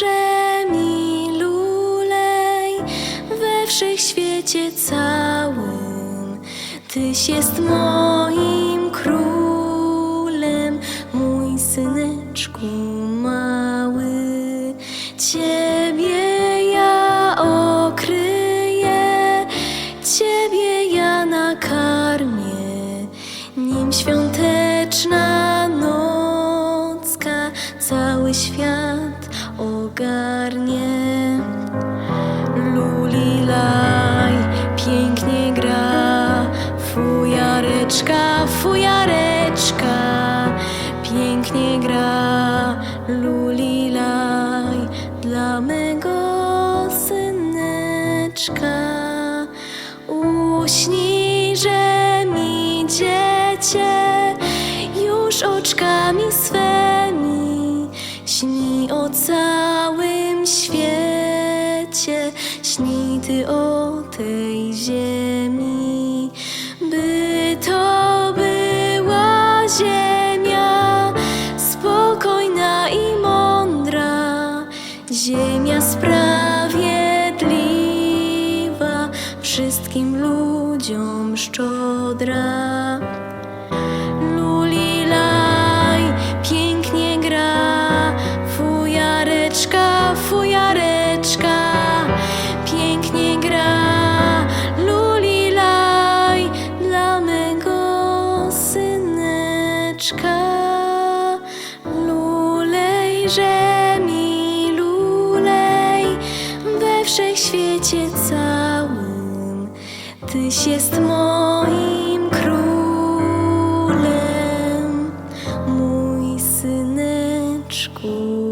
że mi lulej we wszechświecie całym. Tyś jest moim królem, mój syneczku mały. Ciebie ja okryję, Ciebie ja nakarmię, nim świąteczna nocka cały świat ogarnie. Lulilaj pięknie gra, fujareczka, fujareczka, pięknie gra. Lulilaj dla mego syneczka. Uśnij, że mi dziecię już oczkami swymi śni o całym świecie, śni ty o tej ziemi, by to była ziemia spokojna i mądra, ziemia sprawiedliwa, wszystkim ludziom szczodra. Że mi lulej we wszechświecie całym. Tyś jest moim królem, mój syneczku.